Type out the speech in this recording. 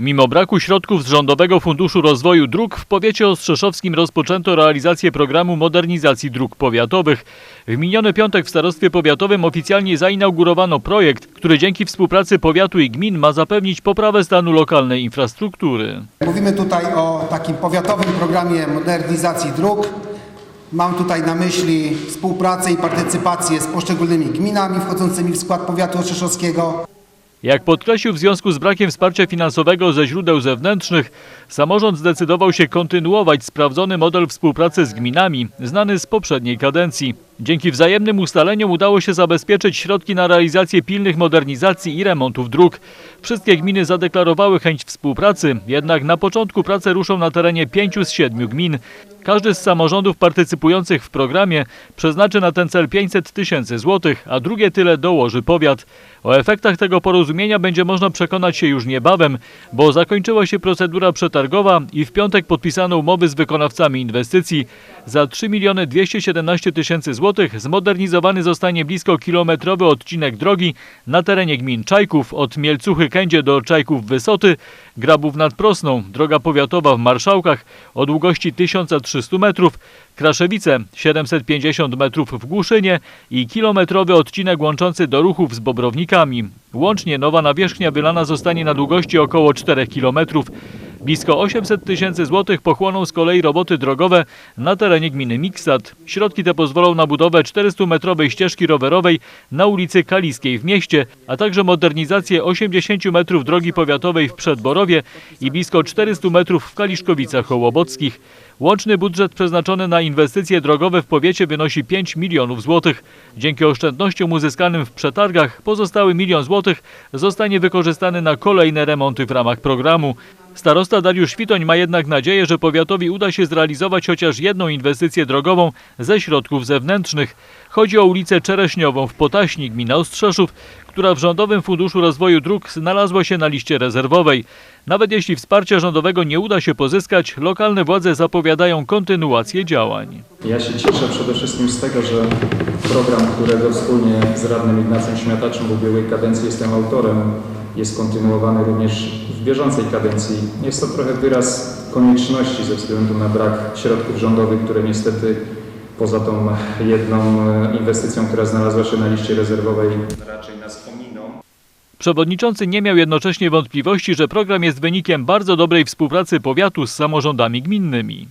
Mimo braku środków z Rządowego Funduszu Rozwoju Dróg w powiecie ostrzeszowskim rozpoczęto realizację programu modernizacji dróg powiatowych. W miniony piątek w starostwie powiatowym oficjalnie zainaugurowano projekt, który dzięki współpracy powiatu i gmin ma zapewnić poprawę stanu lokalnej infrastruktury. Mówimy tutaj o takim powiatowym programie modernizacji dróg. Mam tutaj na myśli współpracę i partycypację z poszczególnymi gminami wchodzącymi w skład powiatu oszeszowskiego. Jak podkreślił w związku z brakiem wsparcia finansowego ze źródeł zewnętrznych, samorząd zdecydował się kontynuować sprawdzony model współpracy z gminami, znany z poprzedniej kadencji. Dzięki wzajemnym ustaleniom udało się zabezpieczyć środki na realizację pilnych modernizacji i remontów dróg. Wszystkie gminy zadeklarowały chęć współpracy, jednak na początku prace ruszą na terenie pięciu z siedmiu gmin. Każdy z samorządów partycypujących w programie przeznaczy na ten cel 500 tysięcy złotych, a drugie tyle dołoży powiat. O efektach tego porozumienia będzie można przekonać się już niebawem, bo zakończyła się procedura przetargowa i w piątek podpisano umowy z wykonawcami inwestycji. Za 3 miliony 217 tysięcy złotych zmodernizowany zostanie blisko kilometrowy odcinek drogi na terenie gmin Czajków od Mielcuchy Kędzie do Czajków Wysoty, Grabów nad Prosną, droga powiatowa w Marszałkach o długości 1300 metrów, Kraszewice 750 metrów w Głuszynie i kilometrowy odcinek łączący do ruchów z Bobrownikami. Łącznie nowa nawierzchnia wylana zostanie na długości około 4 kilometrów. Blisko 800 tysięcy złotych pochłoną z kolei roboty drogowe na terenie gminy Miksat. Środki te pozwolą na budowę 400-metrowej ścieżki rowerowej na ulicy Kaliskiej w mieście, a także modernizację 80 metrów drogi powiatowej w Przedborowie i blisko 400 metrów w Kaliszkowicach Hołobockich. Łączny budżet przeznaczony na inwestycje drogowe w powiecie wynosi 5 milionów złotych. Dzięki oszczędnościom uzyskanym w przetargach pozostały milion złotych zostanie wykorzystany na kolejne remonty w ramach programu. Starosta Dariusz Świtoń ma jednak nadzieję, że powiatowi uda się zrealizować chociaż jedną inwestycję drogową ze środków zewnętrznych. Chodzi o ulicę Czereśniową w Potaśni, gmina Ostrzeszów, która w Rządowym Funduszu Rozwoju Dróg znalazła się na liście rezerwowej. Nawet jeśli wsparcia rządowego nie uda się pozyskać, lokalne władze zapowiadają kontynuację działań. Ja się cieszę przede wszystkim z tego, że program, którego wspólnie z radnym Ignacem Śmiataczem w ubiegłej kadencji jestem autorem, jest kontynuowany również w bieżącej kadencji. Jest to trochę wyraz konieczności ze względu na brak środków rządowych, które niestety poza tą jedną e, inwestycją, która znalazła się na liście rezerwowej, raczej nas ominą. Przewodniczący nie miał jednocześnie wątpliwości, że program jest wynikiem bardzo dobrej współpracy powiatu z samorządami gminnymi.